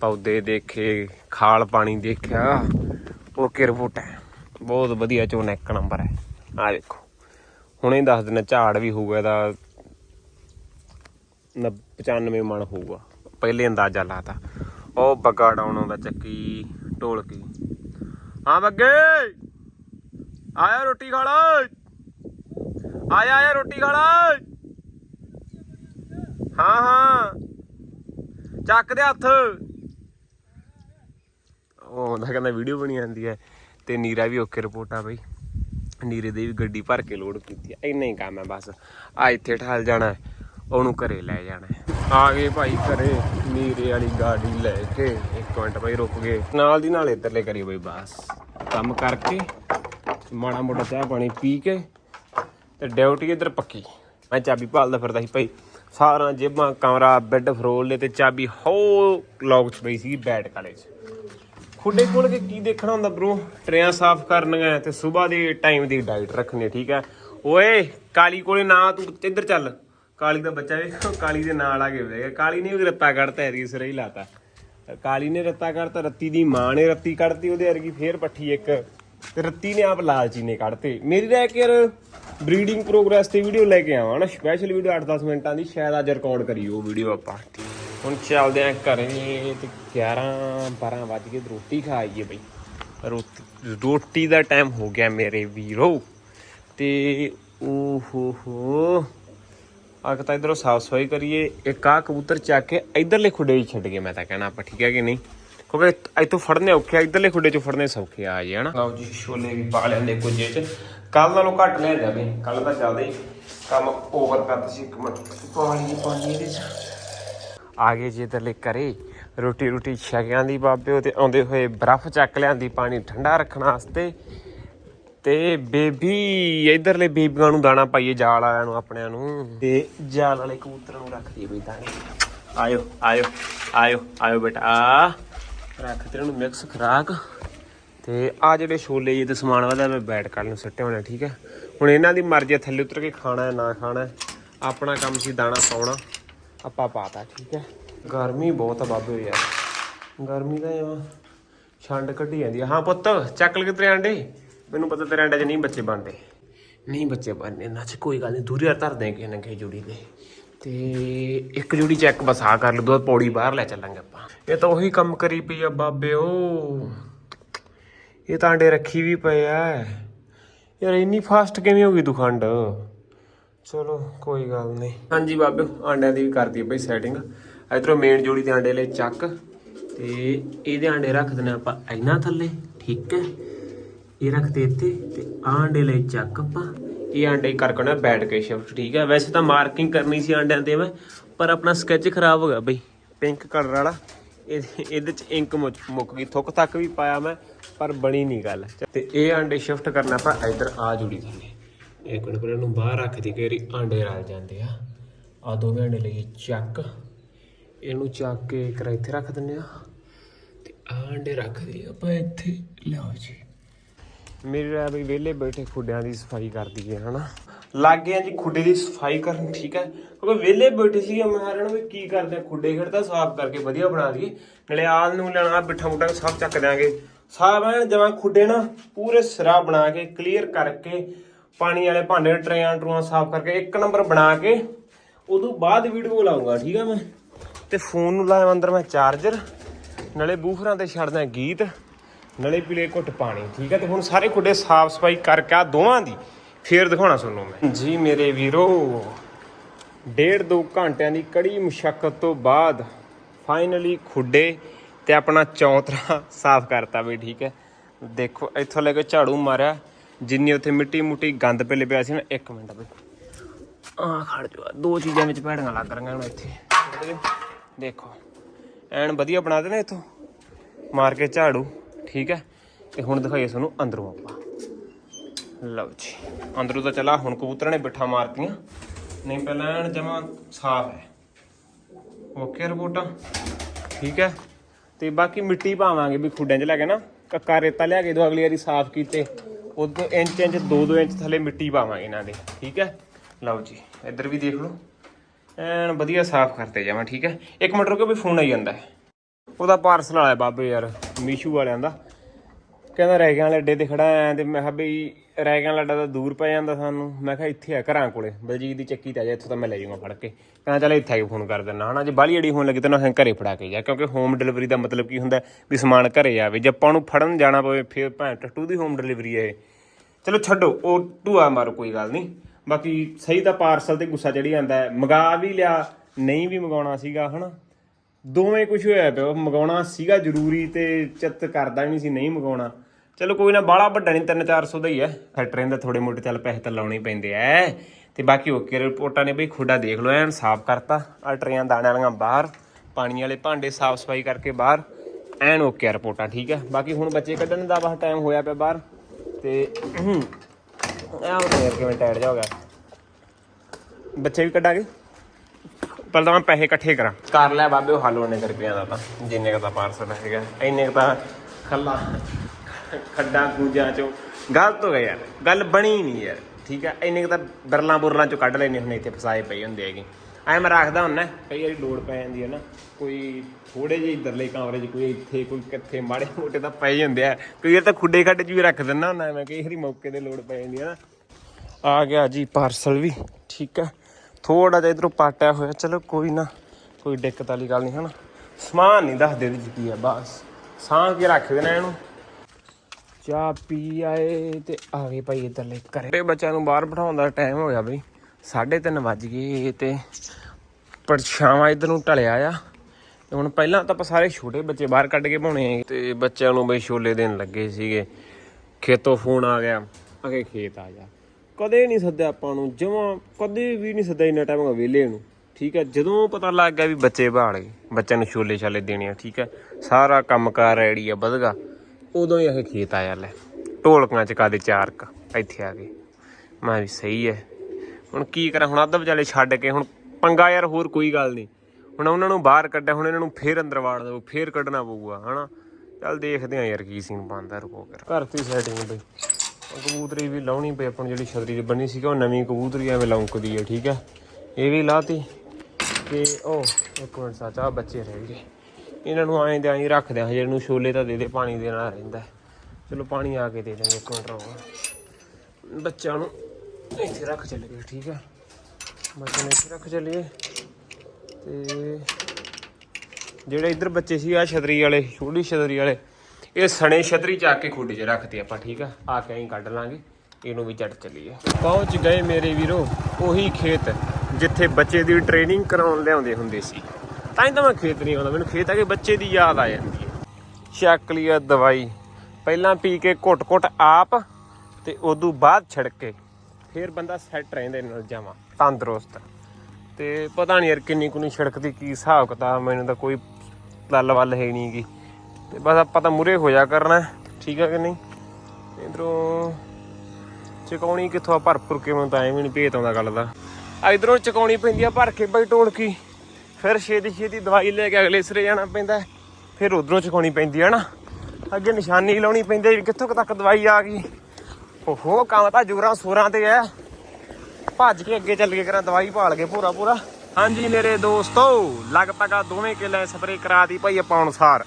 S1: ਪੌਦੇ ਦੇਖੇ, ਖਾਲ ਪਾਣੀ ਦੇਖਿਆ। ਓਕੇ ਰਿਪੋਰਟ ਹੈ। ਬਹੁਤ ਵਧੀਆ ਝੋਨਾ ਇੱਕ ਨੰਬਰ ਹੈ। ਆ ਦੇਖੋ ਹੁਣੇ ਦੱਸ ਦਿਨਾ ਝਾੜ ਵੀ ਹੋਊਗਾ ਇਹਦਾ। 95 ਮਣ ਹੋਊਗਾ। ਪਹਿਲੇ ਅੰਦਾਜ਼ਾ ਲਾਤਾ ਉਹ ਬੱਗਾ ਡਾਉਣ ਆਉਂਦਾ, ਚੱਕੀ ਢੋਲਕੀ ਹਾਂ, ਬੱਗੇ! ਆਇਆ ਰੋਟੀ ਖਾ ਲਾ ਆਇਆ ਆਇਆ ਰੋਟੀ ਖਾ ਲਾ ਹਾਂ ਹਾਂ। ਚੱਕ ਦੇ ਹੱਥ। ਉਹ ਉਹਦਾ ਕਹਿੰਦਾ ਵੀਡੀਓ ਬਣੀ ਜਾਂਦੀ ਹੈ ਤੇ ਨੀਰਾ ਵੀ ਓਕੇ ਰਿਪੋਰਟ ਆ ਬਈ। ਨੀਰੇ ਦੀ ਵੀ ਗੱਡੀ ਭਰ ਕੇ ਲੋਡ ਕੀਤੀ ਆ। ਇੰਨਾ ਹੀ ਕੰਮ ਹੈ ਬਸ। ਆ ਇੱਥੇ ਠਾਲ ਜਾਣਾ ਉਹਨੂੰ ਘਰੇ ਲੈ ਜਾਣਾ ਆ ਗਏ ਭਾਈ ਘਰੇ। ਨੀਰੇ ਵਾਲੀ ਗਾੜੀ ਲੈ ਕੇ ਇੱਕ ਮਿੰਟ ਭਾਈ ਰੁਕ ਗਏ। ਨਾਲ ਦੀ ਨਾਲ ਇੱਧਰਲੇ ਕਰੀ ਬਈ ਬਸ। ਕੰਮ ਕਰਕੇ ਮਾੜਾ ਮੋਟਾ ਚਾਹ ਪਾਣੀ ਪੀ ਕੇ ਤੇ ਡਿਊਟੀ ਇੱਧਰ ਪੱਕੀ। ਮੈਂ ਚਾਬੀ ਭਾਲਦਾ ਫਿਰਦਾ ਸੀ ਭਾਈ। ਸਾਰਾ ਜੇਬਾਂ, ਕਮਰਾ ਬੈੱਡ ਫਰੋਲ ਨੇ ਤੇ ਚਾਬੀ ਹੋ ਲੌਕ ਚ ਪਈ ਸੀ ਬੈਟ ਕਾਲੇ ਚ। ਖੁੱਡੇ ਕੋਲ ਕੇ ਕੀ ਦੇਖਣਾ ਹੁੰਦਾ ਬ్రో ਟਰੇਆਂ ਸਾਫ਼ ਕਰਨੀਆਂ ਤੇ ਸਵੇਰ ਦੇ ਟਾਈਮ ਦੀ ਡਾਈਟ ਰੱਖਣੀ ਠੀਕ ਹੈ? ਓਏ, ਕਾਲੀ ਕੋਲੇ ਨਾ ਤੂੰ ਇੱਧਰ ਚੱਲ। ਕਾਲੀ ਦਾ ਬੱਚਾ ਵੇਖੋ, ਕਾਲੀ ਦੇ ਨਾਲ ਆ ਕੇ ਵੇਖ ਕਾਲੀ ਨੇ ਵੀ ਰੱਤਾ ਕੱਢਤਾ ਐਰੀ ਸਿਰ ਹੀ ਲਾਤਾ। ਕਾਲੀ ਨੇ ਰੱਤਾ ਕੱਢਤਾ, ਰੱਤੀ ਦੀ ਮਾਂ ਨੇ ਰੱਤੀ ਕੱਢਤੀ, ਉਹਦੇ ਵਰਗੀ ਫੇਰ ਪੱਠੀ ਇੱਕ। ਤੇ ਰੱਤੀ ਨੇ ਆਪ ਲਾਲਚੀ ਨੇ ਕੱਢਤੇ। ਮੇਰੀ ਰਹਿ ਕੇ ਯਾਰ ਬਰੀਡਿੰਗ ਪ੍ਰੋਗਰੈਸ ਤੇ ਵੀਡੀਓ ਲੈ ਕੇ ਆਵਾਂ ਨਾ। ਸਪੈਸ਼ਲ ਵੀਡੀਓ 8-10 ਮਿੰਟਾਂ ਦੀ, ਸ਼ਾਇਦ ਅੱਜ ਰਿਕਾਰਡ ਕਰੀ ਉਹ ਵੀਡੀਓ ਆਪਾਂ ਹੁਣ ਚੱਲਦੇ ਆਂ ਘਰੇ ਤੇ 11 12 ਵੱਜ ਗਏ, ਰੋਟੀ ਖਾ ਆਈਏ ਬਈ। ਰੋਟੀ ਰੋਟੀ ਦਾ ਟਾਈਮ ਹੋ ਗਿਆ ਮੇਰੇ ਵੀਰੋ। ਤੇ ਓ ਹੋ ਆਕ ਤਾਂ ਇਧਰੋਂ ਸਾਫ਼ ਸਫ਼ਾਈ ਕਰੀਏ। ਇੱਕ ਆ ਕਬੂਤਰ ਚੱਕ ਕੇ ਇਧਰਲੇ ਖੁੱਡੇ ਵਿੱਚ ਛੱਡ ਗਏ, ਮੈਂ ਤਾਂ ਕਹਿਣਾ ਆਪਾਂ, ਠੀਕ ਹੈ ਕਿ ਨਹੀਂ? ਕਿਉਂਕਿ ਇੱਥੋਂ ਫੜਨੇ ਔਖੇ ਆ, ਇਧਰਲੇ ਖੁੱਡੇ ਚੋਂ ਫੜਨੇ ਸੌਖੇ ਆ ਜੇ, ਹਨਾ? ਲਓ ਜੀ, ਛੋਲੇ ਵੀ ਪਾ ਲੈਂਦੇ ਕੁਝੇ ਚ। ਕੱਲ ਨਾਲੋਂ ਘੱਟ ਲੈ ਜਾਵੇ ਕੱਲ ਤਾਂ ਚੱਲਦਾ ਹੀ। ਕੰਮ ਓਵਰ ਕਰਤਾ ਸੀ ਇੱਕ ਮਿੰਟ। ਪਾਣੀ ਪਾਣੀ ਇਹਦੇ ਚ। ਆ ਗਏ ਜੀ ਇਧਰਲੇ ਘਰੇ ਰੋਟੀ ਰੋਟੀ ਛਕਿਆਂ ਦੀ ਬਾਬੇ ਉਹ ਤੇ ਆਉਂਦੇ ਹੋਏ ਬਰਫ਼ ਚੱਕ ਲਿਆਂਦੀ ਪਾਣੀ ਠੰਡਾ ਰੱਖਣ ਵਾਸਤੇ। ਤੇ ਬੇਬੀ ਇਧਰਲੇ ਬੀਬੀਆਂ ਨੂੰ ਦਾਣਾ ਪਾਈਏ ਜਾਲ ਵਾਲਿਆਂ ਨੂੰ ਆਪਣਿਆਂ ਨੂੰ। ਤੇ ਜਾਲ ਵਾਲੇ ਕਬੂਤਰਾਂ ਨੂੰ ਰੱਖ ਦਈਏ ਬਈ ਦਾਣੇ। ਆਇਓ ਆਇਓ ਆਇਓ ਆਇਓ ਬੇਟਾ। ਰੱਖ ਤੇ ਨੂੰ ਮਿਕਸ ਖਰਾਕ। ਤੇ ਆ ਜਿਹੜੇ ਛੋਲੇ ਜੀ ਤੇ ਸਮਾਨ ਵਾਦਾ ਮੈਂ ਬੈਟ ਕਰਨ ਨੂੰ ਸੁੱਟੇ ਹੋਣੇ ਠੀਕ ਹੈ। ਹੁਣ ਇਹਨਾਂ ਦੀ ਮਰਜ਼ੀ ਥੱਲੇ ਉਤਰ ਕੇ ਖਾਣਾ ਹੈ ਨਾ ਖਾਣਾ ਆਪਣਾ ਕੰਮ ਸੀ ਦਾਣਾ ਪਾਉਣਾ। ਆਪਾਂ ਪਾਤਾ, ਠੀਕ ਹੈ। ਗਰਮੀ ਬਹੁਤ ਆ ਬਾਬੇ ਯਾਰ। ਗਰਮੀ ਦਾ ਜਮਾ ਛੰਡ ਕੱਢੀ ਜਾਂਦੀ ਆ। ਹਾਂ ਪੁੱਤ, ਚੱਕ ਲਗੇ ਤੇਰੇ ਆਂਡੇ। ਮੈਨੂੰ ਪਤਾ ਤੇਰੇ ਆਂਡੇ 'ਚ ਨਹੀਂ ਬੱਚੇ ਬਣਦੇ। ਨਹੀਂ ਬੱਚੇ ਬਣਨੇ ਨਾ ਚ ਕੋਈ ਗੱਲ ਨਹੀਂ। ਦੂਰੀ ਹਰ ਧਰ ਦੇ ਕਿਸੇ ਨਾ ਕਿਸੇ ਜੋੜੀ ਦੇ। ਤੇ ਇੱਕ ਜੋੜੀ ਚੈੱਕ ਬਸ ਆ ਕਰ ਲਓ ਪੌੜੀ ਬਾਹਰ ਲੈ ਚੱਲਾਂਗੇ ਆਪਾਂ। ਇਹ ਤਾਂ ਉਹੀ ਕੰਮ ਕਰੀ ਪਈ ਆ ਬਾਬੇ ਉਹ ਇਹ ਤਾਂ ਆਂਡੇ ਰੱਖੀ ਵੀ ਪਏ ਆ। ਯਾਰ ਇੰਨੀ ਫਾਸਟ ਕਿਵੇਂ ਹੋ ਗਈ ਤੂੰ ਖੰਡ? ਚਲੋ, ਕੋਈ ਗੱਲ ਨਹੀਂ। ਹਾਂਜੀ ਬਾਬੇ ਆਂਡਿਆਂ ਦੀ ਵੀ ਕਰਦੀ ਬਈ ਸੈਟਿੰਗ ਇਧਰੋਂ ਮੇਨ ਜੋੜੀ ਦੇ ਆਂਡੇ ਲਈ ਚੱਕ। ਤੇ ਇਹਦੇ ਆਂਡੇ ਰੱਖ ਦੇਣਾ ਆਪਾਂ ਇਹਨਾਂ ਥੱਲੇ, ਠੀਕ ਹੈ? ਇਹ ਰੱਖਦੇ ਇੱਥੇ, ਤੇ ਆਹ ਆਂਡੇ ਲਈ ਚੱਕ ਆਪਾਂ। ਇਹ ਆਂਡੇ ਕਰ ਬੈਠ ਕੇ ਸ਼ਿਫਟ ਠੀਕ ਹੈ? ਵੈਸੇ ਤਾਂ ਮਾਰਕਿੰਗ ਕਰਨੀ ਸੀ ਆਂਡਿਆਂ ਤੇ ਮੈਂ, ਪਰ ਆਪਣਾ ਸਕੈਚ ਖਰਾਬ ਹੋ ਗਿਆ ਬਈ। ਪਿੰਕ ਕਲਰ ਵਾਲਾ। ਇਹ, ਇਹਦੇ ਚ ਇੰਕ ਮੁੱਕ ਮੁੱਕ ਗਈ। ਥੁੱਕ ਤੱਕ ਵੀ ਪਾਇਆ ਮੈਂ, ਪਰ ਬਣੀ ਨਹੀਂ ਗੱਲ। ਤੇ ਇਹ ਆਂਡੇ ਸ਼ਿਫਟ ਕਰਨਾ ਆਪਾਂ ਇਧਰ ਆ ਜੁੜੀ ਥੱਲੇ ਇੱਕ ਮਿੰਟ ਪਰ ਇਹਨੂੰ ਬਾਹਰ ਰੱਖ ਦੀ ਕਈ ਆਂਡੇ ਰਲ ਜਾਂਦੇ ਆ। ਆ ਦੋਵੇਂ ਆਂਡੇ ਲਈ ਚੱਕ। ਇਹਨੂੰ ਚੱਕ ਕੇ ਇੱਕ ਇੱਥੇ ਰੱਖ ਦਿੰਨੇ ਆ। ਤੇ ਆਂਡੇ ਰੱਖ ਦਈਏ ਆਪਾਂ ਇੱਥੇ। ਲਿਆਓ ਜੀ। ਮੇਰੇ ਰਾਹ ਵੀ ਵਿਹਲੇ ਬੈਠੇ ਖੁੱਡਿਆਂ ਦੀ ਸਫ਼ਾਈ ਕਰਦੀ ਹੈ ਹਨਾ? ਲੱਗ ਗਿਆ ਜੀ ਖੁੱਡੇ ਦੀ ਸਫ਼ਾਈ ਕਰਨ, ਠੀਕ ਹੈ? ਕਿਉਂਕਿ ਵਿਹਲੇ ਬੈਠੇ ਸੀ ਮੈਂ ਹਰਨ ਵੀ ਕੀ ਕਰਦੇ ਖੁੱਡੇ ਖੜਦਾ ਸਾਫ਼ ਕਰਕੇ ਵਧੀਆ ਬਣਾ ਦਈਏ। ਨਾਲੇ ਆਲ ਨੂੰ ਲੈਣਾ ਬਿਠਾ ਮੁੱਠਾ ਸਭ ਚੱਕ ਦਿਆਂਗੇ। ਸਾਫ਼ ਐਨ ਜਮਾਂ ਖੁੱਡੇ ਨਾ ਪੂਰੇ ਸਿਰਾ ਬਣਾ ਕੇ ਕਲੀਅਰ ਕਰਕੇ ਪਾਣੀ ਵਾਲੇ ਭਾਂਡੇ, ਟਰੇਆਂ ਟਰੂਆਂ ਸਾਫ਼ ਕਰਕੇ ਇੱਕ ਨੰਬਰ ਬਣਾ ਕੇ ਉਦੋਂ ਬਾਅਦ ਵੀਡੀਓ ਲਾਉਂਗਾ, ਠੀਕ ਆ ਮੈਂ। ਤੇ ਫੋਨ ਨੂੰ ਲਾਇਆ ਅੰਦਰ ਮੈਂ ਚਾਰਜਰ ਨਾਲੇ ਬੂਫਰਾਂ ਤੇ ਛੱਡਦਾ ਗੀਤ, ਨਾਲੇ ਪੀਲੇ ਘੁੱਟ ਪਾਣੀ, ਠੀਕ ਹੈ ਤੇ ਹੁਣ ਸਾਰੇ ਖੁੱਡੇ ਸਾਫ਼ ਸਫ਼ਾਈ ਕਰਕੇ ਆ ਦੋਵਾਂ ਦੀ, ਫੇਰ ਦਿਖਾਉਣਾ ਤੁਹਾਨੂੰ ਮੈਂ। ਜੀ ਮੇਰੇ ਵੀਰੋ, ਡੇਢ ਦੋ ਘੰਟਿਆਂ ਦੀ ਕੜੀ ਮੁਸ਼ਕਲ ਤੋਂ ਬਾਅਦ ਫਾਈਨਲੀ ਖੁੱਡੇ ਤੇ ਆਪਣਾ ਚੌਂਤਰਾ ਸਾਫ਼ ਕਰਤਾ ਵੀ, ਠੀਕ ਹੈ ਦੇਖੋ, ਇੱਥੋਂ ਲੈ ਕੇ ਝਾੜੂ ਮਾਰਿਆ ਜਿੰਨੀ ਉੱਥੇ ਮਿੱਟੀ ਮੁੱਟੀ ਗੰਦ ਪੇਲੇ ਪਿਆ ਸੀ ਨਾ, ਇੱਕ ਮਿੰਟ ਬਈ। ਆ ਖੜ ਜਾ ਦੋ ਚੀਜ਼ਾਂ ਵਿੱਚ ਭੈੜੀਆਂ ਲੱਗ ਰਹੀਆਂ ਹੁਣ ਇੱਥੇ। ਦੇਖੋ, ਐਨ ਵਧੀਆ ਬਣਾ ਦੇਣਾ ਇੱਥੋਂ। ਮਾਰ ਕੇ ਝਾੜੂ, ਠੀਕ ਹੈ? ਤੇ ਹੁਣ ਦਿਖਾਈਏ ਤੁਹਾਨੂੰ ਅੰਦਰੋਂ ਆਪਾਂ। ਲਓ ਜੀ, ਅੰਦਰੋਂ ਤਾਂ ਚਲਾ ਹੁਣ ਕਬੂਤਰਾਂ ਨੇ ਬਿੱਠਾ ਮਾਰਤੀਆਂ। ਨਹੀਂ, ਪਹਿਲਾਂ ਐਨ ਜਮਾ ਸਾਫ਼ ਹੈ। ਓਕੇ ਰਿਪੋਰਟਾਂ। ਠੀਕ ਹੈ? ਤੇ ਬਾਕੀ ਮਿੱਟੀ ਪਾਵਾਂਗੇ ਵੀ ਖੁੱਡਾਂ 'ਚ ਲੈ ਕੇ ਨਾ। ਕੱਕਾ ਰੇਤਾ ਲਿਆ ਕੇ ਦੋ, ਅਗਲੀ ਵਾਰੀ ਸਾਫ਼ ਕੀਤੇ। ਉਦੋਂ ਇੰਚ ਇੰਚ 2-2 ਇੰਚ ਥੱਲੇ ਮਿੱਟੀ ਪਾਵਾਂਗੇ ਇਹਨਾਂ ਦੇ, ਠੀਕ ਹੈ? ਲਓ ਜੀ, ਇੱਧਰ ਵੀ ਦੇਖ ਲਓ। ਐਨ ਵਧੀਆ ਸਾਫ਼ ਕਰਤੇ ਜਾਵਾਂ, ਠੀਕ ਹੈ? ਇੱਕ ਮਿੰਟ ਰੁਕੋ, ਵੀ ਫੋਨ ਆਈ ਜਾਂਦਾ ਹੈ। ਉਹਦਾ ਪਾਰਸਲ ਆਇਆ ਬਾਬੇ ਯਾਰ, ਮੀਸ਼ੂ ਵਾਲਿਆਂ ਦਾ। ਕਹਿੰਦਾ ਰੈਗਾਂ ਗਿਆ ਲੱਡੇ ਤੇ ਖੜਾ ਆਇਆ ਤੇ ਮੈਂ ਕਿਹਾ ਬਈ ਰੈਗਾਂ ਗਿਆ ਲੱਡਾ ਤਾਂ ਦੂਰ ਪੈ ਜਾਂਦਾ ਸਾਨੂੰ। ਮੈਂ ਕਿਹਾ ਇੱਥੇ ਆ ਘਰਾਂ ਕੋਲੇ। ਬਲਜੀਤ ਦੀ ਚੱਕੀ ਤੇ ਆ ਜਾ, ਇੱਥੋਂ ਤਾਂ ਮੈਂ ਲੈ ਜਾਊਂਗਾ ਫੜ ਕੇ। ਕਹਿੰਦਾ ਚੱਲ ਇੱਥੇ ਆ ਕੇ ਫੋਨ ਕਰ ਦਿੰਦਾ। ਹਨਾ ਜੇ ਬਾਹਲੀ ਅੜੀ ਹੋਣ ਲੱਗੀ ਤਾਂ ਨਾ ਘਰੇ ਫੜਾ ਕੇ ਜਾ। ਕਿਉਂਕਿ ਹੋਮ ਡਿਲੀਵਰੀ ਦਾ ਮਤਲਬ ਕੀ ਹੁੰਦਾ ਵੀ ਸਮਾਨ ਘਰੇ ਆਵੇ। ਜੇ ਆਪਾਂ ਨੂੰ ਫੜਨ ਜਾਣਾ ਪਵੇ, ਫਿਰ ਭੈਣ ਟੱਟੂ ਦੀ ਹੋਮ ਡਿਲੀਵਰੀ ਹੈ ਇਹ। ਚਲੋ ਛੱਡੋ, ਉਹ ਟੂਆ ਮਾਰੋ, ਕੋਈ ਗੱਲ ਨਹੀਂ। ਬਾਕੀ ਸਹੀ ਤਾਂ ਪਾਰਸਲ ਤੇ ਗੁੱਸਾ ਚੜੀ ਜਾਂਦਾ ਹੈ। ਮੰਗਾ ਵੀ ਲਿਆ, ਨਹੀਂ ਵੀ ਮੰਗਾਉਣਾ ਸੀਗਾ ਹਨਾ ਦੋਵੇਂ ਕੁਝ ਹੋਇਆ ਪਿਆ। ਮੰਗਾਉਣਾ ਸੀਗਾ ਜ਼ਰੂਰੀ ਤੇ ਚਿੱਤ ਕਰਦਾ ਹੀ ਨਹੀਂ ਸੀ ਨਹੀਂ ਮੰਗਾਉਣਾ। ਚਲੋ ਕੋਈ ਨਾ, ਬਾਹਲਾ ਵੱਡਾ ਨਹੀਂ 3-400 ਦਾ ਹੀ ਹੈ ਫੈਕਟਰੀ ਦਾ ਥੋੜੇ ਮੋਟੇ ਚੱਲ ਪੈਸੇ ਤਾਂ ਲਾਉਣੇ ਪੈਂਦੇ ਐ ਤੇ ਬਾਕੀ ਓਕੇ ਰਿਪੋਰਟਾਂ ਨੇ ਬਈ, ਖੁੱਡਾ ਦੇਖ ਲਓ ਐਨ, ਸਾਫ਼ ਕਰਤਾ। ਆ ਟਰੇਆਂ ਦਾਣੇ ਵਾਲੀਆਂ ਬਾਹਰ, ਪਾਣੀ ਵਾਲੇ ਭਾਂਡੇ ਸਾਫ਼ ਸਫ਼ਾਈ ਕਰਕੇ ਬਾਹਰ। ਐਨ ਓਕੇ ਰਿਪੋਰਟਾਂ, ਠੀਕ ਹੈ ਬਾਕੀ ਹੁਣ ਬੱਚੇ ਕੱਢਣ ਦਾ ਬਸ ਟਾਈਮ ਹੋਇਆ ਪਿਆ ਬਾਹਰ। ਤੇ ਆ ਉਹ ਯਾਰ ਕਿਵੇਂ ਟਾਇਰ ਜਾ ਹੋ ਗਿਆ। ਬੱਚੇ ਵੀ ਕੱਢਾਂਗੇ। ਪਹਿਲਾਂ ਤਾਂ ਮੈਂ ਪੈਸੇ ਇਕੱਠੇ ਕਰਾਂ। ਕਰ ਲਿਆ ਬਾਬੇ, ਉਹ ਹੱਲ ਉਹਨੇ ਕਰ ਪਿਆ ਦਾ ਤਾਂ। ਜਿੰਨੇ ਕੁ ਦਾ ਪਾਰਸਲ ਹੈਗਾ, ਇੰਨੇ ਕੁ ਤਾਂ ਖੱਲਾ। ਖੱਡਾ ਗੂੰਜਾਂ ਚੋਂ। ਗਲਤ ਹੋ ਗਿਆ ਯਾਰ। ਗੱਲ ਬਣੀ ਨਹੀਂ ਯਾਰ। ਠੀਕ ਹੈ ਇੰਨੇ ਕੁ ਤਾਂ ਬਰਲਾਂ ਬੁਰਲਾਂ ਚੋਂ ਕੱਢ ਲੈਨੇ ਹੁੰਦੇ, ਇੱਥੇ ਫਸਾਏ ਪਏ ਹੁੰਦੇ ਹੈਗੇ। ਐ ਮੈਂ ਰੱਖਦਾ ਹੁੰਨਾ ਕਈ ਵਾਰੀ ਲੋੜ ਪੈ ਜਾਂਦੀ ਹੈ ਨਾ। ਕੋਈ ਥੋੜੇ ਜਿਹੇ ਇਧਰਲੇ ਕਮਰੇ 'ਚ, ਕੋਈ ਇੱਥੇ, ਕੋਈ ਕਿੱਥੇ ਮਾੜੇ ਮੋਟੇ ਤਾਂ ਪੈ ਹੁੰਦੇ ਆ। ਕਈ ਵਾਰ ਤਾਂ ਖੁੱਡੇ ਖੱਡੇ 'ਚ ਵੀ ਰੱਖ ਦਿੰਦਾ ਹੁੰਦਾ ਮੈਂ, ਕਈ ਵਾਰੀ ਮੌਕੇ ਤੇ ਲੋੜ ਪੈ ਜਾਂਦੀ ਹੈ ਨਾ। ਆ ਗਿਆ ਜੀ ਪਾਰਸਲ ਵੀ। ਠੀਕ ਹੈ ਥੋੜਾ ਜਿਹਾ ਇਧਰੋਂ ਪਾਟਿਆ ਹੋਇਆ। ਚਲੋ ਕੋਈ ਨਾ, ਕੋਈ ਦਿੱਕਤ ਵਾਲੀ ਗੱਲ ਨਹੀਂ, ਹਨਾ? ਸਮਾਨ ਨਹੀਂ ਦੱਸਦੇ ਇਹਦੇ 'ਚ ਕੀ ਹੈ ਬਸ। ਸਾਂਭ ਕੇ ਰੱਖ ਦੇਣਾ ਇਹਨੂੰ। ਚਾਹ ਪੀ ਆਏ ਤੇ ਆ ਗਏ ਭਾਈ ਇਧਰਲੇ ਘਰੇ। ਤੇ ਬੱਚਿਆਂ ਨੂੰ ਬਾਹਰ ਬਿਠਾਉਣ ਦਾ ਟਾਈਮ ਹੋ ਗਿਆ ਬਈ 3:30 ਵੱਜ ਗਏ ਤੇ ਪਰਛਾਵਾਂ ਇਧਰ ਨੂੰ ਢਲਿਆ ਆ। ਤੇ ਹੁਣ ਪਹਿਲਾਂ ਤਾਂ ਆਪਾਂ ਸਾਰੇ ਛੋਟੇ ਬੱਚੇ ਬਾਹਰ ਕੱਢ ਕੇ ਪਾਉਣੇ ਆ। ਤੇ ਬੱਚਿਆਂ ਨੂੰ ਬਈ ਛੋਲੇ ਦੇਣ ਲੱਗੇ ਸੀਗੇ। ਖੇਤੋਂ ਫੋਨ ਆ ਗਿਆ। ਅਗੇ ਖੇਤ ਆ ਜਾ। ਕਦੇ ਨਹੀਂ ਸੱਦਿਆ ਆਪਾਂ ਨੂੰ। ਜਮਾਂ ਕਦੇ ਵੀ ਨਹੀਂ ਸੱਦਿਆ ਇੰਨਾ ਟਾਈਮ ਹੋ ਵਿਹਲੇ ਨੂੰ। ਠੀਕ ਹੈ, ਜਦੋਂ ਪਤਾ ਲੱਗ ਗਿਆ ਵੀ ਬੱਚੇ ਬਾਹਲੇ ਬੱਚਿਆਂ ਨੂੰ ਛੋਲੇ ਛਾਲੇ ਦੇਣੇ ਆ, ਠੀਕ ਹੈ। ਸਾਰਾ ਕੰਮਕਾਰ ਰੈਡੀ ਆ, ਵਧਗਾ। ਉਦੋਂ ਹੀ ਅਸੀਂ ਖੇਤ ਆਇਆ ਲੈ। ਢੋਲਕਾਂ ਚ ਕਾਦੇ ਚਾਰ ਕ, ਇੱਥੇ ਆ ਗਏ ਮੈਂ ਵੀ ਸਹੀ ਹੈ ਹੁਣ ਕੀ ਕਰਾਂ, ਹੁਣ ਅੱਧ ਵਿਚਾਲੇ ਛੱਡ ਕੇ, ਹੁਣ ਪੰਗਾ ਯਾਰ ਹੋਰ ਕੋਈ ਗੱਲ ਨਹੀਂ ਹੁਣ ਉਹਨਾਂ ਨੂੰ ਬਾਹਰ ਕੱਢਿਆ, ਹੁਣ ਇਹਨਾਂ ਨੂੰ ਫੇਰ ਅੰਦਰ ਵਾੜ ਦੋ ਫੇਰ ਕੱਢਣਾ ਪਊਗਾ, ਹਨਾ? ਚੱਲ ਦੇਖਦੇ ਆ ਯਾਰ ਕੀ ਸੀਨ ਬਣਦਾ, ਰੁਕੋ ਕਰ ਘਰ ਤੇ ਸੈਟਿੰਗ ਬਈ। ਕਬੂਤਰੀ ਵੀ ਲਾਉਣੀ ਪਈ ਆਪਾਂ ਨੂੰ ਜਿਹੜੀ ਛਤਰੀ ਦੀ ਬਣੀ ਸੀਗੀ, ਉਹ ਨਵੀਂ ਕਬੂਤਰੀ ਐਵੇਂ ਲੌਂਕਦੀ ਹੈ ਠੀਕ ਹੈ ਇਹ ਵੀ ਲਾਤੀ ਤੇ ਉਹ, ਇੱਕ ਮਿੰਟ ਸੱਚ ਆ ਬੱਚੇ ਰਹਿ ਗਏ। ਇਹਨਾਂ ਨੂੰ ਐਂ ਦੇ ਐਂ ਰੱਖਦੇ ਆ ਹਜੇ ਨੂੰ ਛੋਲੇ ਤਾਂ ਦੇ ਦੇ, ਪਾਣੀ ਦੇਣਾ ਰਹਿੰਦਾ ਚਲੋ, ਪਾਣੀ ਆ ਕੇ ਦੇ ਦਾਂਗੇ ਇੱਕ ਮਿੰਟ ਰੁਕੋ ਬੱਚਿਆਂ ਨੂੰ ਇੱਥੇ ਰੱਖ ਚੱਲੀਏ, ਠੀਕ ਹੈ? ਬੱਚਿਆਂ ਨੂੰ ਇੱਥੇ ਰੱਖ ਚੱਲੀਏ। ਤੇ ਜਿਹੜੇ ਇੱਧਰ ਬੱਚੇ ਸੀ ਆ ਛਤਰੀ ਵਾਲੇ, ਛੋਟੀ ਛਤਰੀ ਵਾਲੇ, ਇਹ ਸਣੇ ਛਤਰੀ ਚੱਕ ਕੇ ਖੁੱਡੇ 'ਚ ਰੱਖਦੇ ਆਪਾਂ, ਠੀਕ ਆ ਆ ਕੇ ਅਸੀਂ ਕੱਢ ਲਾਂਗੇ, ਇਹਨੂੰ ਵੀ ਜੱਟ ਚੱਲੀਏ। ਪਹੁੰਚ ਗਏ ਮੇਰੇ ਵੀਰੋ, ਉਹੀ ਖੇਤ ਜਿੱਥੇ ਬੱਚੇ ਦੀ ਟ੍ਰੇਨਿੰਗ ਕਰਾਉਣ ਲਿਆਉਂਦੇ ਹੁੰਦੇ ਸੀ। ਤਾਂ ਹੀ ਤਾਂ ਮੈਂ ਖੇਤ ਨਹੀਂ ਆਉਂਦਾ। ਮੈਨੂੰ ਖੇਤ ਆ ਕੇ ਬੱਚੇ ਦੀ ਯਾਦ ਆ ਜਾਂਦੀ ਹੈ। ਛਕ ਲਿਆ ਦਵਾਈ। ਪਹਿਲਾਂ ਪੀ ਕੇ ਘੁੱਟ-ਘੁੱਟ ਆਪ ਤੇ ਉਦੋਂ ਬਾਅਦ ਛੜਕੇ। ਫਿਰ ਬੰਦਾ ਸੈੱਟ ਰਹਿੰਦੇ ਨਾਲ ਜਾਵਾਂ ਤੰਦਰੁਸਤ। ਤੇ ਪਤਾ ਨਹੀਂ ਯਾਰ ਕਿੰਨੀ ਕੁਨੀ ਛਿੜਕਦੀ, ਕੀ ਹਿਸਾਬ ਕਿਤਾਬ, ਮੈਨੂੰ ਤਾਂ ਕੋਈ ਲੱਲ ਵੱਲ ਹੈ ਨਹੀਂ ਤੇ ਬਸ ਆਪਾਂ ਤਾਂ ਮੁਰੇ ਹੋ ਜਾ ਕਰਨਾ ਠੀਕ ਹੈ ਕਿ ਨਹੀਂ? ਇਧਰੋਂ ਚਕਾਉਣੀ ਕਿੱਥੋਂ ਆ? ਭਰ ਭੁਰ ਕੇ ਮੈਨੂੰ ਤਾਂ ਐਵੇਂ ਨਹੀਂ ਭੇਤ ਆਉਂਦਾ ਗੱਲ ਦਾ। ਇਧਰੋਂ ਚਕਾਉਣੀ ਪੈਂਦੀ ਆ ਭਰ ਕੇ ਬਈ ਟੋਲਕੀ ਫਿਰ ਛੇਤੀ ਛੇਤੀ ਦਵਾਈ ਲੈ ਕੇ ਅਗਲੇ ਸਿਰੇ ਜਾਣਾ ਪੈਂਦਾ ਫਿਰ ਉਧਰੋਂ ਚਕਾਉਣੀ ਪੈਂਦੀ ਹੈ ਨਾ। ਅੱਗੇ ਨਿਸ਼ਾਨੀ ਲਾਉਣੀ ਪੈਂਦੀ ਆ ਵੀ ਕਿੱਥੋਂ ਤੱਕ ਦਵਾਈ ਆ ਗਈ। ਓਹੋ ਕੰਮ ਤਾਂ ਜੋਰਾਂ ਸੋਰਾਂ ਤੇ ਐ ਭੱਜ ਕੇ ਅੱਗੇ ਚੱਲ ਕੇ ਕਰਾਂ, ਦਵਾਈ ਭਾਲ ਕੇ ਪੂਰਾ ਪੂਰਾ। ਹਾਂਜੀ ਮੇਰੇ ਦੋਸਤੋ, ਲਗਭਗ ਆ ਦੋਵੇਂ ਕਿੱਲੇ ਸਪਰੇ ਕਰਾਤੀ ਭਾਈ ਆਪਾਂ ਅਨੁਸਾਰ।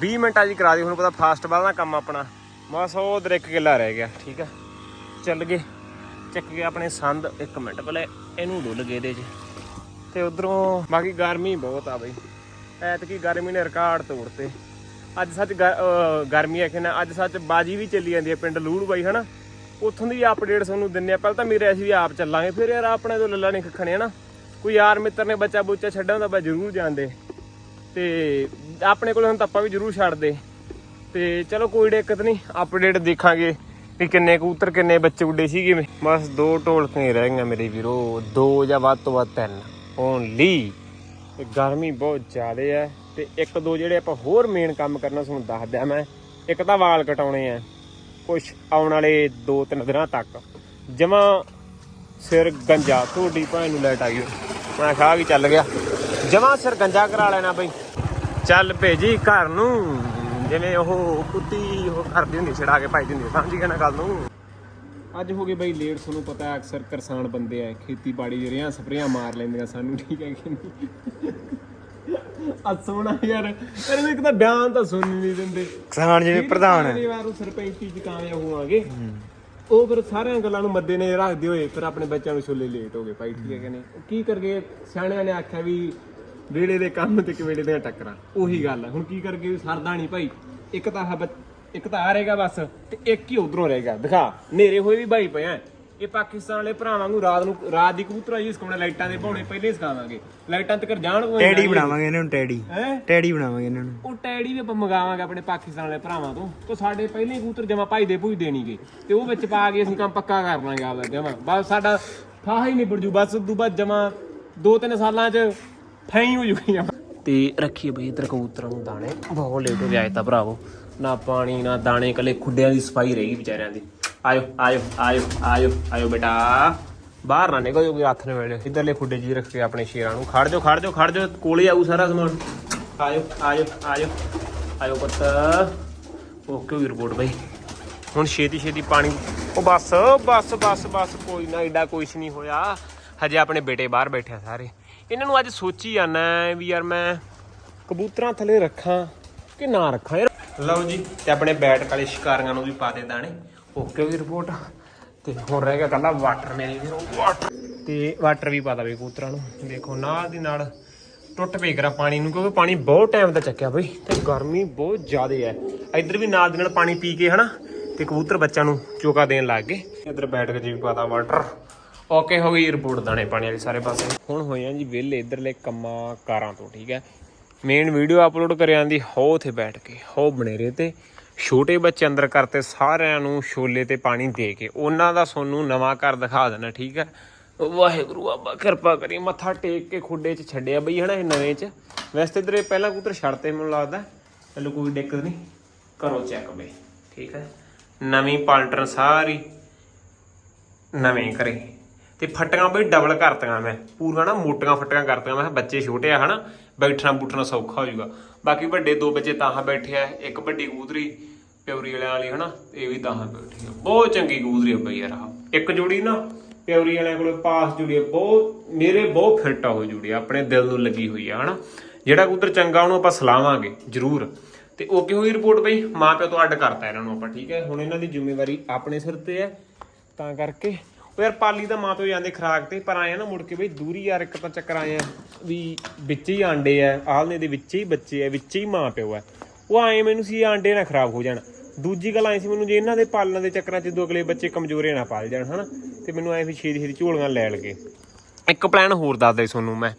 S1: 20 ਮਿੰਟਾਂ ਜੀ ਕਰਾ ਦੀ ਤੁਹਾਨੂੰ ਪਤਾ ਫਾਸਟ ਵੱਧਦਾ ਕੰਮ ਆਪਣਾ। ਬਸ ਉਹ ਉਧਰ ਇੱਕ ਕਿੱਲਾ ਰਹਿ ਗਿਆ, ਠੀਕ ਆ। ਚੱਲ ਗਏ। ਚੱਕ ਗਏ ਆਪਣੇ ਸੰਦ, ਇੱਕ ਮਿੰਟ ਪਹਿਲੇ ਇਹਨੂੰ ਡੁੱਲ ਗਏ ਇਹਦੇ 'ਚ। ਤੇ ਉਧਰੋਂ ਬਾਕੀ ਗਰਮੀ ਬਹੁਤ ਆ ਬਈ। ਐਤਕੀ ਗਰਮੀ ਨੇ ਰਿਕਾਰਡ ਤੋੜਤੇ। ਅੱਜ ਸੱਚ ਗ- ਗਰਮੀ ਹੈ ਕਿ ਨਾ, ਅੱਜ ਸੱਚ ਬਾਜੀ ਵੀ ਚੱਲੀ ਜਾਂਦੀ ਹੈ ਪਿੰਡ ਲੂੜ ਬਾਈ, ਹਨਾ? ਉੱਥੋਂ ਦੀ ਅਪਡੇਟ ਤੁਹਾਨੂੰ ਦਿੰਨੇ ਆ। ਪਹਿਲਾਂ ਤਾਂ ਮੇਰੇ ਅਸੀਂ ਵੀ ਆਪ ਚੱਲਾਂਗੇ, ਫਿਰ ਯਾਰ ਆਪਣੇ ਤੋਂ ਲੱਲਾ ਨਹੀਂ ਖਖਣੇ, ਹਨਾ? ਕੋਈ ਯਾਰ ਮਿੱਤਰ ਨੇ ਬੱਚਾ ਬੁੱਚਾ ਛੱਡਣ ਤਾਂ ਬਾ ਜ਼ਰੂਰ ਜਾਂਦੇ। ਤੇ ਆਪਣੇ ਕੋਲ ਹੁਣ ਤਾਂ ਆਪਾਂ ਵੀ ਜ਼ਰੂਰ ਛੱਡਦੇ। ਤੇ ਚਲੋ ਕੋਈ ਦਿੱਕਤ ਨਹੀਂ ਅਪਡੇਟ ਦੇਖਾਂਗੇ ਵੀ ਕਿੰਨੇ ਕਬੂਤਰ, ਕਿੰਨੇ ਬੱਚੇ ਉੱਡੇ ਸੀਗੇ ਬਸ ਦੋ ਢੋਲਕਾਂ ਹੀ ਰਹਿ ਗਈਆਂ ਮੇਰੇ ਵੀਰੋ, ਦੋ ਜਾਂ ਵੱਧ ਤੋਂ ਵੱਧ ਤਿੰਨ। ਓਨਲੀ ਤੇ ਗਰਮੀ ਬਹੁਤ ਜ਼ਿਆਦਾ ਹੈ ਤੇ ਇੱਕ ਦੋ ਜਿਹੜੇ ਆਪਾਂ ਹੋਰ ਮੇਨ ਕੰਮ ਕਰਨਾ ਤੁਹਾਨੂੰ ਦੱਸ ਮੈਂ, ਇੱਕ ਤਾਂ ਵਾਲ ਕਟਾਉਣੇ ਆ, ਕੁਛ ਆਉਣ ਵਾਲੇ 2-3 ਦਿਨਾਂ ਤੱਕ। ਜਮਾ ਸਿਰ ਗੰਜਾ, ਤੁਹਾਡੀ ਭੈਣ ਨੂੰ ਲੈਟ ਆ ਗਈ। ਮੈਂ ਖਾ ਵੀ ਚੱਲ ਗਿਆ। ਜਮਾ ਸਿਰ ਗੰਜਾ ਕਰਾ ਲੈਣਾ ਬਈ। ਚੱਲ ਭੇਜੀ ਘਰ ਨੂੰ, ਜਿਵੇਂ ਉਹ ਕੁੱਤੀ ਉਹ ਕਰਦੀ ਹੁੰਦੀ, ਛੜਾ ਕੇ ਪਾਈ ਹੁੰਦੀ ਸਮਝ ਗਿਆ ਨਾ ਗੱਲ ਨੂੰ? ਅੱਜ ਹੋ ਗਏ ਬਈ ਲੇਟ ਤੁਹਾਨੂੰ ਪਤਾ ਹੈ ਅਕਸਰ ਕਿਸਾਨ ਬੰਦੇ ਆ ਖੇਤੀਬਾੜੀ ਜਿਹੜੀਆਂ ਸਪਰੇਆਂ ਮਾਰ ਲੈਂਦੀਆਂ ਸਾਨੂੰ ਠੀਕ ਹੈ ਕਿ ਨਹੀਂ? ਆ ਸੋਣਾ ਯਾਰ ਇਹਨੂੰ ਇੱਕ ਤਾਂ ਬਿਆਨ ਤਾਂ ਸੁਣ ਨਹੀਂ ਦਿੰਦੇ।
S2: ਕਿਸਾਨ ਜਿਵੇਂ ਪ੍ਰਧਾਨ ਹੈ।
S1: ਵਾਰ ਉਹ ਸਰਪੰਚੀ ਚ ਕਾਮਯਾਬ ਹੋਵਾਂਗੇ। ਉਹ ਫਿਰ ਸਾਰੀਆਂ ਗੱਲਾਂ ਨੂੰ ਮੱਦੇ ਨੇ ਰੱਖਦੇ ਹੋਏ ਫਿਰ ਆਪਣੇ ਬੱਚਿਆਂ ਨੂੰ ਛੋਲੇ ਲੇਟ ਹੋ ਗਏ ਭਾਈ ਠੀਕ ਹੈ ਕਿ ਨਹੀਂ? ਕੀ ਕਰਗੇ? ਸਿਆਣਿਆਂ ਨੇ ਆਖਿਆ ਵੀ ਵੇੜੇ ਦੇ ਕੰਮ ਤੇ ਕਿਵੇੜੇ ਦੀਆਂ ਟੱਕਰਾਂ ਉਹੀ ਗੱਲ ਹੈ। ਹੁਣ ਕੀ ਕਰਗੇ? ਸਰਦਾ ਨਹੀਂ ਭਾਈ। ਇੱਕ ਤਾਂ ਬੱਚ- ਇੱਕ ਤਾਂ ਆ ਰਹੇਗਾ ਬਸ ਤੇ ਇੱਕ ਹੀ ਉਧਰੋਂ ਰਹੇਗਾ। ਦਿਖਾ ਨੇਰੇ ਹੋਏ ਵੀ ਭਾਈ ਪਏ ਆ। ਇਹ ਪਾਕਿਸਤਾਨ ਵਾਲੇ ਭਰਾਵਾਂ ਨੂੰ ਰਾਤ ਨੂੰ ਰਾਤ ਦੀ ਕਬੂਤਰਾਂ ਜੀ ਸਕਾਉਣੇ ਲਾਈਟਾਂ ਦੇ ਪਾਉਣੇ ਪਹਿਲੇ ਹੀ ਸਿਖਾਵਾਂਗੇ। ਲਾਈਟਾਂ ਤੱਕ ਜਾਣ ਉਹ
S2: ਟੈਡੀ ਬਣਾਵਾਂਗੇ ਇਹਨਾਂ ਨੂੰ ਟੈਡੀ।
S1: ਹੈ?
S2: ਟੈਡੀ ਬਣਾਵਾਂਗੇ ਇਹਨਾਂ। ਨੂੰ
S1: ਉਹ ਟੈਡੀ ਵੀ ਆਪਾਂ ਮੰਗਾਵਾਂਗੇ ਆਪਣੇ ਪਾਕਿਸਤਾਨ ਵਾਲੇ ਭਰਾਵਾਂ ਤੋਂ। ਤੋਂ ਸਾਡੇ ਪਹਿਲੇ ਹੀ ਕਬੂਤਰ ਜਮਾ ਭਾਈ ਦੇ ਭੂਈ ਦੇਣੀਗੇ ਤੇ ਉਹ ਵਿੱਚ ਪਾ ਕੇ ਅਸੀਂ ਕੰਮ ਪੱਕਾ ਕਰ ਲਾਂਗੇ ਆਪਦਾ ਜਮਾ। ਬਸ ਸਾਡਾ ਫਾਹਾ ਹੀ ਨਹੀਂ ਬੜਜੂ ਬਸ ਉਦੋਂ ਬਾਅਦ ਜਮਾ ਦੋ ਤਿੰਨ ਸਾਲਾਂ ਚ ਫੈਂ ਹੋ ਜੂਗੀ ਤੇ ਰੱਖੀਏ ਬਈ ਇਧਰ ਕਬੂਤਰਾਂ ਨੂੰ ਦਾਣੇ। ਬਹੁਤ ਲੇਟ ਹੋ ਗਿਆ ਇਹ ਤਾਂ ਭਰਾਵੋ। ਨਾ ਪਾਣੀ, ਨਾ ਦਾਣੇ ਕੱਲੇ ਖੁੱਡਿਆਂ ਦੀ ਸਫ਼ਾਈ ਰਹੀ ਵਿਚਾਰਿਆਂ ਦੀ। ਆਇਓ ਆਇਓ ਆਇਓ ਆਇਓ ਆਇਓ ਬੇਟਾ। ਬਾਹਰ ਨਾ ਨਿਕਲ ਜੋਗੇ ਹੱਥ ਨੇ ਵੇਲੇ ਇਧਰਲੇ ਖੁੱਡੇ ਜੀ ਰੱਖ ਕੇ ਆਪਣੇ ਸ਼ੇਰਾਂ ਨੂੰ। ਖੜ ਜਾਓ ਖੜ ਜਾਓ ਖੜ ਜਾਓ। ਕੋਲੇ ਆਊ ਸਾਰਾ ਸਮਾਨ। ਆਇਓ ਆਇਓ ਆਇਓ। ਆਇਓ ਪੁੱਤ। ਓਕੇ ਵੀ ਰਿਪੋਰਟ ਬਈ। ਹੁਣ ਛੇਤੀ ਛੇਤੀ ਪਾਣੀ। ਉਹ ਬਸ ਬਸ ਬਸ ਬਸ। ਕੋਈ ਨਾ ਐਡਾ ਕੁਛ ਨਹੀਂ ਹੋਇਆ। ਹਜੇ ਆਪਣੇ ਬੇਟੇ ਬਾਹਰ ਬੈਠੇ ਆ ਸਾਰੇ। ਇਹਨਾਂ ਨੂੰ ਅੱਜ ਸੋਚੀ ਜਾਣਾ ਵੀ ਯਾਰ ਮੈਂ ਕਬੂਤਰਾਂ ਥੱਲੇ ਰੱਖਾਂ ਕਿ ਨਾ ਰੱਖਾਂ। ਯਾਰ ਲਓ ਜੀ, ਤੇ ਆਪਣੇ ਬੈਟ ਵਾਲੇ ਸ਼ਿਕਾਰੀਆਂ ਨੂੰ ਵੀ ਪਾ ਦੇ ਦਾਣੇ। ਓਕੇ ਵੀ ਰਿਪੋਰਟ ਤੇ ਹੁਣ ਰਹਿ ਗਿਆ ਕੱਲਾ ਵਾਟਰ ਮੇਰੇ ਵੀਰੋ ਵਾਟਰ ਤੇ ਵਾਟਰ ਵੀ ਪਾ ਦਵੇ ਕਬੂਤਰਾਂ ਨੂੰ। ਦੇਖੋ, ਨਾਲ ਦੀ ਨਾਲ ਟੁੱਟ ਪਈ ਕਰਾ ਪਾਣੀ ਨੂੰ, ਕਿਉਂਕਿ ਪਾਣੀ ਬਹੁਤ ਟਾਈਮ ਦਾ ਚੱਕਿਆ ਬਈ, ਤੇ ਗਰਮੀ ਬਹੁਤ ਜ਼ਿਆਦਾ ਹੈ ਇੱਧਰ ਵੀ ਨਾਲ ਦੀ ਨਾਲ ਪਾਣੀ ਪੀ ਕੇ ਹਨਾ, ਤੇ ਕਬੂਤਰ ਬੱਚਿਆਂ ਨੂੰ ਚੋਕਾ ਦੇਣ ਲੱਗ ਗਏ। ਇੱਧਰ ਬੈਠ ਕੇ ਜੀ ਵੀ ਪਾਤਾ ਵਾਟਰ ਓਕੇ, ਹੋ ਗਈ ਰਿਪੋਰਟ ਦਾਣੇ ਪਾਣੀ ਵਾਲੀ ਸਾਰੇ ਪਾਸੇ। ਹੁਣ ਹੋਏ ਆ ਜੀ ਵਿਹਲੇ, ਇੱਧਰਲੇ ਕੰਮਾਂ ਕਾਰਾਂ ਤੋਂ, ਠੀਕ ਹੈ ਮੇਨ ਵੀਡੀਓ ਅਪਲੋਡ ਕਰਿਆ ਦੀ ਹੋ ਉਥੇ ਬੈਠ ਕੇ, ਹੋ ਬਨੇਰੇ ਤੇ, ਛੋਟੇ ਬੱਚੇ ਅੰਦਰ ਕਰਤੇ ਸਾਰਿਆਂ ਨੂੰ ਛੋਲੇ ਤੇ ਪਾਣੀ ਦੇ ਕੇ, ਉਹਨਾਂ ਦਾ ਸੋਨੂੰ ਨਵਾਂ ਘਰ ਦਿਖਾ ਦੇਣਾ, ਠੀਕ ਹੈ? ਵਾਹਿਗੁਰੂ ਆਬਾ ਕਿਰਪਾ ਕਰੀ, ਮੱਥਾ ਟੇਕ ਕੇ ਖੁੱਡੇ 'ਚ ਛੱਡਿਆ ਬਈ, ਹਨਾ ਇਹ ਨਵੇਂ 'ਚ। ਵੈਸੇ ਤੇ ਇਧਰੇ ਪਹਿਲਾਂ ਕਬੂਤਰ ਛੱਡਤੇ ਮੈਨੂੰ ਲੱਗਦਾ ਚਲੋ ਕੋਈ ਦਿੱਕਤ ਨਹੀਂ। ਕਰੋ ਚੈੱਕ ਬਈ, ਠੀਕ ਹੈ? ਨਵੀਂ ਪਾਲਟਰ ਸਾਰੀ, ਨਵੇਂ ਕਰੇ ਤੇ ਫੱਟੀਆਂ ਬਈ ਡਬਲ ਕਰਤੀਆਂ ਮੈਂ ਪੂਰਾ ਨਾ ਮੋਟੀਆਂ ਫੱਟੀਆਂ ਕਰਤੀਆਂ, ਮੈਂ ਕਿਹਾ ਬੱਚੇ ਛੋਟੇ ਆ, ਹਨਾ? ਬੈਠਣਾ ਬੂਠਣਾ ਸੌਖਾ ਹੋ ਜਾਊਗਾ ਬਾਕੀ ਵੱਡੇ ਦੋ ਬੱਚੇ ਤਾਹਾਂ ਬੈਠੇ ਆ, ਇੱਕ ਵੱਡੀ ਕਬੂਤਰੀ ਪਿਉਰੀ ਵਾਲਿਆਂ ਵਾਲੀ, ਹਨਾ? ਇਹ ਵੀ ਤਾਹਾਂ ਬੈਠੀ ਆ। ਬਹੁਤ ਚੰਗੀ ਕਬੂਤਰੀ ਆ ਬਈ ਯਾਰ ਇੱਕ ਜੋੜੀ ਨਾ ਪਿਉਰੀ ਵਾਲਿਆਂ ਕੋਲੇ ਪਾਸ ਜੁੜੀ ਆ, ਬਹੁਤ, ਮੇਰੇ ਬਹੁਤ ਫਿੱਟ ਆ ਉਹ ਜੁੜੀ, ਆਪਣੇ ਦਿਲ ਨੂੰ ਲੱਗੀ ਹੋਈ ਆ, ਹਨਾ? ਜਿਹੜਾ ਕਬੂਤਰ ਚੰਗਾ ਉਹਨੂੰ ਆਪਾਂ ਸਲਾਵਾਂਗੇ, ਜ਼ਰੂਰ। ਤੇ ਓਕੇ ਹੀ ਰਿਪੋਰਟ ਬਈ, ਮਾਂ ਪਿਓ ਤੋਂ ਅੱਡ ਕਰਤਾ ਇਹਨਾਂ ਨੂੰ ਆਪਾਂ, ਠੀਕ ਹੈ? ਹੁਣ ਇਹਨਾਂ ਦੀ ਜ਼ਿੰਮੇਵਾਰੀ ਆਪਣੇ ਸਿਰ ਤੇ ਹੈ, ਤਾਂ ਕਰਕੇ ਉਹ ਯਾਰ ਪਾਲੀ ਦਾ ਮਾਂ ਪਿਓ ਜਾਂਦੇ ਖਰਾਕ ਤੇ, ਪਰ ਆਏ ਆ ਨਾ ਮੁੜ ਕੇ ਬਈ ਦੂਰੀ ਯਾਰ ਇੱਕ ਤਾਂ ਚੱਕਰ ਆਏ ਆ ਵੀ ਵਿੱਚ ਹੀ ਆਂਡੇ ਆ ਆਲਨੇ ਦੇ ਵਿੱਚ ਹੀ ਬੱਚੇ ਆ, ਵਿੱਚ ਹੀ ਮਾਂ ਪਿਓ ਆ। ਉਹ ਆਏ ਮੈਨੂੰ ਸੀ ਆਂਡੇ ਨਾ ਖਰਾਬ ਹੋ ਜਾਣ। ਦੂਜੀ ਗੱਲ ਆਈ ਸੀ ਮੈਨੂੰ ਜੇ ਇਹਨਾਂ ਦੇ ਪਾਲਣ ਦੇ ਚੱਕਰਾਂ 'ਚ ਦੋ ਅਗਲੇ ਬੱਚੇ ਕਮਜ਼ੋਰੇ ਨਾ ਪਾਲ ਜਾਣ, ਹਨਾ? ਤੇ ਮੈਨੂੰ ਐ ਵੀ ਛੇਤੀ ਛੇਤੀ ਝੋਲੀਆਂ ਲੈ ਲਗੇ। ਇੱਕ ਪਲਾਨ ਹੋਰ ਦੱਸਦਾ ਤੁਹਾਨੂੰ ਮੈਂ।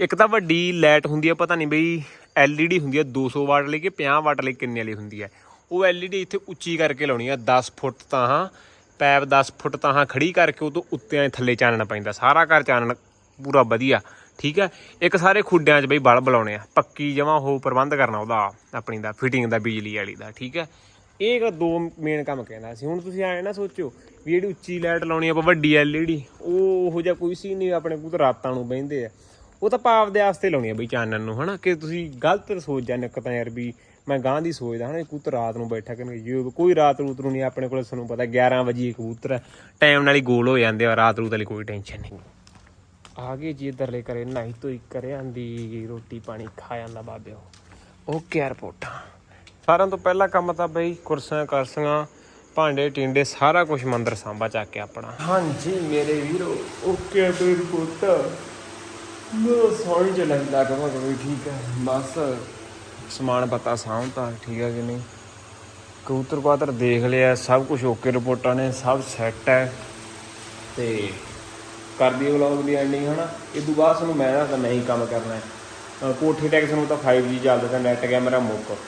S1: ਇੱਕ ਤਾਂ ਵੱਡੀ ਲਾਈਟ ਹੁੰਦੀ ਆ, ਪਤਾ ਨਹੀਂ ਬਈ LED ਹੁੰਦੀ ਆ 200 ਵਾਟ ਲਈ ਕਿ 50 ਵਾਟ ਲਈ ਕਿੰਨੇ ਵਾਲੀ ਹੁੰਦੀ ਆ। ਉਹ LED ਇੱਥੇ ਉੱਚੀ ਕਰਕੇ ਲਾਉਣੀ ਆ 10 ਫੁੱਟ ਤਾਂ, ਹਾਂ। ਪੈਪ 10 ਫੁੱਟ ਤਾਂ ਹਾਂ ਖੜੀ ਕਰਕੇ ਉਹ ਤੋਂ ਉੱਤੇ ਐ ਥੱਲੇ ਚਾਨਣਾ ਪੈਂਦਾ। ਸਾਰਾ ਘਰ ਚਾਨਣ, ਪੂਰਾ ਵਧੀਆ। ਠੀਕ ਹੈ? ਇੱਕ ਸਾਰੇ ਖੁੱਡਿਆਂ 'ਚ ਬਈ ਬਲਬ ਲਾਉਣੇ ਆ। ਪੱਕੀ ਜਮਾ ਹੋ ਪ੍ਰਬੰਧ ਕਰਨਾ ਉਹਦਾ, ਆਪਣੀ ਦਾ ਫਿਟਿੰਗ ਦਾ, ਬਿਜਲੀ ਵਾਲੀ ਦਾ। ਠੀਕ ਹੈ? ਇਹ ਦੋ ਮੇਨ ਕੰਮ ਕਹਿੰਦਾ ਸੀ। ਹੁਣ ਤੁਸੀਂ ਆਏ ਨਾ ਸੋਚੋ ਵੀ ਜਿਹੜੀ ਉੱਚੀ ਲਾਈਟ ਲਾਉਣੀ ਆਪਾਂ ਵੱਡੀ LED, ਉਹ ਉਹੋ ਜਿਹਾ ਕੋਈ ਸੀ ਨਹੀਂ, ਆਪਣੇ ਕੋਲ ਤਾਂ ਰਾਤਾਂ ਨੂੰ ਬਹਿੰਦੇ ਆ। ਉਹ ਤਾਂ ਪਾਪ ਦੇ ਆਸਤੇ ਲਾਉਣੀ ਆ ਬਈ ਚਾਨਣ ਨੂੰ, ਹਨਾ? ਕਿ ਤੁਸੀਂ ਗਲਤ ਸੋਚ ਜਾਂਦੇ ਇੱਕ ਤਾਂ ਯਾਰ ਵੀ ਮੈਂ ਗਾਂ ਦੀ ਸੋਚਦਾ ਹਨਾ ਕਬੂਤਰ ਰਾਤ ਨੂੰ ਬੈਠਾ ਕਰਨਗੇ ਜੇ ਕੋਈ ਰਾਤ ਰੂਤ ਨੂੰ ਨਹੀਂ ਆਪਣੇ ਕੋਲ ਤੁਹਾਨੂੰ ਪਤਾ 11 ਵਜੇ ਕਬੂਤਰ ਟਾਈਮ ਨਾਲ ਹੀ ਗੋਲ ਹੋ ਜਾਂਦੇ ਆ ਰਾਤ ਰੂਤ ਵਾਲੀ ਕੋਈ ਟੈਨਸ਼ਨ ਨਹੀਂ। ਆ ਗਏ ਜੀ ਇੱਧਰਲੇ ਕਰੇ ਨਹੀਂ ਤੋਈ ਕਰੇ ਆਂਦੀ ਰੋਟੀ ਪਾਣੀ ਖਾ ਜਾਂਦਾ ਬਾਬਿਓ ਓਕੇ ਰਿਪੋਰਟਾਂ। ਸਾਰਿਆਂ ਤੋਂ ਪਹਿਲਾ ਕੰਮ ਤਾਂ ਬਈ ਕੁਰਸੀਆਂ ਕਰਸੀਆਂ ਭਾਂਡੇ ਟਿੰਡੇ ਸਾਰਾ ਕੁਝ ਮੰਦਰ ਸਾਂਭਾ ਚੱਕ ਕੇ ਆਪਣਾ। ਹਾਂਜੀ ਮੇਰੇ ਵੀਰੋ ਓਕੇ ਬਈ ਰਿਪੋਰਟ। ਮੇਰਾ ਸੌਰੀ ਚ ਲੱਗਦਾ ਕਮਾ ਕੋਈ ਠੀਕ ਹੈ ਬਸ। ਸਮਾਨ ਪਤਾ ਸਾਂਭਤਾ ਠੀਕ ਹੈ ਕਿ ਨਹੀਂ? ਕਬੂਤਰ ਕੁਆਤਰ ਦੇਖ ਲਿਆ, ਸਭ ਕੁਝ ਓਕੇ ਰਿਪੋਰਟਾਂ ਨੇ, ਸਭ ਸੈੱਟ ਹੈ। ਤੇ ਕਰਦੀ ਵਲੌਗ ਦੀ ਐਂਡਿੰਗ ਹਨਾ, ਇਹ ਤੋਂ ਬਾਅਦ ਸਾਨੂੰ ਮੈਂ ਨਾ ਤਾਂ ਨਹੀਂ ਕੰਮ ਕਰਨਾ ਕੋਠੇ ਟੈਕਸ ਨੂੰ ਤਾਂ 5G ਚੱਲਦਾ ਤਾਂ ਨੈਟ ਕੈਮਰਾ ਮੁੱਕ।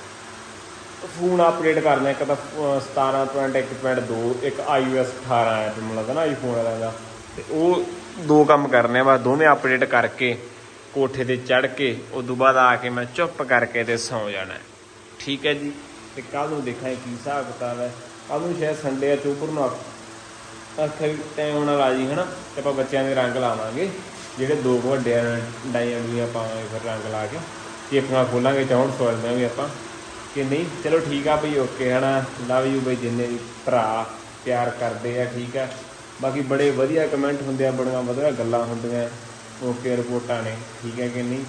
S1: ਫੋਨ ਅਪਡੇਟ ਕਰਨਾ, ਇੱਕ ਤਾਂ, ਅਹ 17.1.2 ਇੱਕ iOS 18 ਆਇਆ ਤੇ ਮੈਨੂੰ ਲੱਗਦਾ ਨਾ ਆਈਫੋਨ ਵਾਲਾ ਦਾ। ਤੇ ਉਹ ਦੋ ਕੰਮ ਕਰਨੇ ਆ, ਬਸ ਦੋਵੇਂ ਅਪਡੇਟ ਕਰਕੇ ਕੋਠੇ ਤੇ ਚੜ ਕੇ ਉਸ ਤੋਂ ਬਾਅਦ ਆ ਕੇ ਮੈਂ ਚੁੱਪ ਕਰਕੇ ਤੇ ਸੌ ਜਾਣਾ ਠੀਕ ਹੈ ਜੀ? ਤੇ ਕੱਲ ਨੂੰ ਦੇਖਾਂਗੇ ਕੀ ਹਿਸਾਬ ਕਿਤਾਬ ਹੈ। ਕੱਲ ਨੂੰ ਸ਼ਾਇਦ ਸੰਡੇ ਆ ਚੋਪਰ ਨੂੰ ਆਖਰ ਟਾਈਮ ਨਾਲ ਰਾਜੀ ਜੀ ਹਨਾ? ਤੇ ਆਪਾਂ ਬੱਚਿਆਂ ਦੇ ਰੰਗ ਲਾਵਾਂਗੇ। ਜਿਹੜੇ ਦੋ ਕੁ ਵੱਡੇ ਡਾਈਆਂ ਡੂਈਆਂ ਪਾਵਾਂਗੇ, ਫਿਰ ਰੰਗ ਲਾ ਕੇ। ਚੇਪੀਆਂ ਖੋਲਾਂਗੇ ਚੌਂਡ ਸੋਲਦੇ ਵੀ ਆਪਾਂ। ਕਿ ਨਹੀਂ, ਚਲੋ ਠੀਕ ਆ ਬਈ ਓਕੇ ਹਨਾ? ਲਵ ਯੂ ਬਈ, ਜਿੰਨੇ ਵੀ ਭਰਾ ਪਿਆਰ ਕਰਦੇ ਆ, ਠੀਕ ਆ। ਬਾਕੀ ਬੜੇ ਵਧੀਆ ਕਮੈਂਟ ਹੁੰਦੇ ਆ, ਬੜੀਆਂ ਵਧੀਆ ਗੱਲਾਂ ਹੁੰਦੀਆਂ। ਓਕੇ ਰਿਪੋਰਟਾਂ ਨੇ, ਠੀਕ ਹੈ ਕਿ ਨਹੀਂ?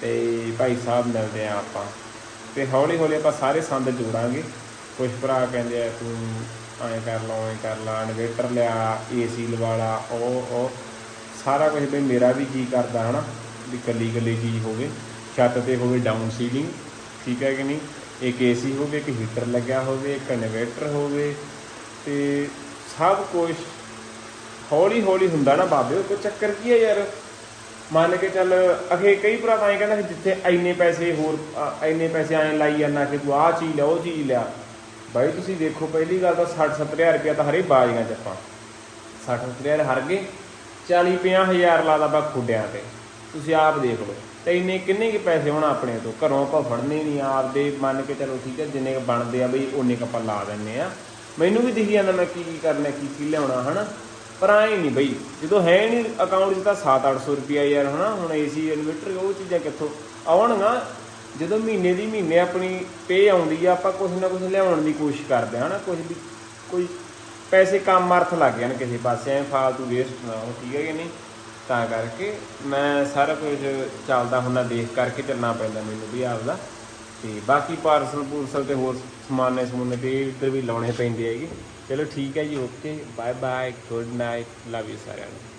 S1: ਤੇ ਭਾਈ ਸਾਹਿਬ ਮਿਲਦੇ ਆ ਆਪਾਂ। ਤੇ ਹੌਲੀ ਹੌਲੀ ਆਪਾਂ ਸਾਰੇ ਸੰਦ ਜੋੜਾਂਗੇ। ਕੁਝ ਭਰਾ ਕਹਿੰਦੇ ਆ, ਤੂੰ ਐਂ ਕਰ ਲਾ ਐਂ ਕਰ ਲਾ, ਇਨਵੇਟਰ ਲਿਆ, ਏਸੀ ਲਵਾ ਲਾ, ਉਹ ਉਹ। ਸਾਰਾ ਕੁਝ ਬਈ ਮੇਰਾ ਵੀ ਜੀ ਕਰਦਾ, ਹਨਾ? ਵੀ ਕੱਲੀ ਕੱਲੀ ਚੀਜ਼ ਹੋਵੇ। ਛੱਤ ਤੇ ਹੋਵੇ ਡਾਊਨ ਸੀਲਿੰਗ ਠੀਕ ਹੈ ਕਿ ਨਹੀਂ? ਇੱਕ ਏਸੀ ਹੋਵੇ, ਇੱਕ ਹੀਟਰ ਲੱਗਿਆ ਹੋਵੇ, ਇੱਕ ਇਨਵੇਟਰ ਹੋਵੇ। ਤੇ ਸਭ ਕੁਝ ਹੌਲੀ ਹੌਲੀ ਹੁੰਦਾ ਨਾ ਬਾਬੇ ਕੋਈ ਚੱਕਰ ਕੀ ਹੈ ਯਾਰ? ਮੰਨ ਕੇ ਚੱਲ ਅਖੇ ਕਈ ਭਰਾ ਤਾਂ ਐਂ ਕਹਿੰਦਾ ਸੀ ਜਿੱਥੇ ਇੰਨੇ ਪੈਸੇ ਹੋਰ ਅ, ਇੰਨੇ ਪੈਸੇ ਐਂ ਲਾਈ ਜਾਂਦਾ ਕਿ ਤੂੰ ਆਹ ਚੀਜ਼ ਲਿਆ ਉਹ ਚੀਜ਼ ਲਿਆ। ਬਾਈ ਤੁਸੀਂ ਦੇਖੋ ਪਹਿਲੀ ਗੱਲ ਤਾਂ 60 70000 ਰੁਪਇਆ ਤਾਂ ਹਰੇ ਬਾਜ਼ੀਆਂ ਚ ਆਪਾਂ। 60 70000 ਹਰ ਗਏ 40 50 ਹਜ਼ਾਰ ਲਾਦਾ ਬਾ ਖੁੱਡਿਆਂ ਤੇ। ਤੁਸੀਂ ਆਪ ਦੇਖ ਲਓ ਤੇ ਇੰਨੇ ਕਿੰਨੇ ਕੀ ਪੈਸੇ ਹੋਣਾ ਆਪਣੇ ਤੋਂ? ਘਰੋਂ ਆਪਾਂ ਫੜਨੇ ਨਹੀਂ ਆਪਦੇ ਮੰਨ ਕੇ ਚਲੋ ਠੀਕ ਹੈ ਜਿੰਨੇ ਕੁ ਬਣਦੇ ਆ ਬਈ ਉਹਨੇ ਕੁ ਆਪਾਂ ਲਾ ਦਿੰਨੇ ਆ। ਮੈਨੂੰ ਵੀ ਦਿਖੀ ਜਾਂਦਾ ਮੈਂ ਕੀ ਕੀ ਕਰਨਾ ਕੀ ਕੀ ਲਿਆਉਣਾ ਹਨਾ? ਪਰ ਆਏ ਨਹੀਂ ਬਈ, ਜਦੋਂ ਹੈ ਨਹੀਂ ਅਕਾਊਂਟ 'ਚ ਤਾਂ 7-800 ਰੁਪਿਆ ਯਾਰ, ਹਨਾ? ਹੁਣ ਏਸੀ ਇਨਵਰਟਰ ਉਹ ਚੀਜ਼ਾਂ ਕਿੱਥੋਂ ਆਉਣਗਾ ਜਦੋਂ ਮਹੀਨੇ ਦੀ ਮਹੀਨੇ ਆਪਣੀ ਪੇ ਆਉਂਦੀ ਆ, ਆਪਾਂ ਕੁਝ ਨਾ ਕੁਝ ਲਿਆਉਣ ਦੀ ਕੋਸ਼ਿਸ਼ ਕਰਦੇ ਹਾਂ ਹਨਾ? ਕੁਝ ਵੀ, ਕੋਈ ਪੈਸੇ ਕੰਮ ਅਰਥ ਲੱਗ ਜਾਣ ਕਿਸੇ ਪਾਸੇ, ਐ ਫਾਲਤੂ ਵੇਸਟ ਨਾ ਹੋ ਠੀਕ ਹੈ ਕਿ ਨਹੀਂ? ਤਾਂ ਕਰਕੇ ਮੈਂ ਸਾਰਾ ਕੁਝ ਚੱਲਦਾ ਹੁੰਦਾ, ਦੇਖ ਕਰਕੇ ਚੱਲਣਾ ਪੈਂਦਾ ਮੈਨੂੰ ਵੀ ਆਪਦਾ। ਤੇ ਬਾਕੀ ਪਾਰਸਲ ਪੂਰਸਲ ਤੇ ਹੋਰ ਸਮਾਨੇ ਸਮੂਨੇ ਤੇ ਇੱਧਰ ਵੀ ਲਾਉਣੇ ਪੈਂਦੇ ਹੈਗੇ। ਚਲੋ ਠੀਕ ਹੈ ਜੀ okay bye bye good night love you ਸਾਰਿਆਂ ਨੂੰ।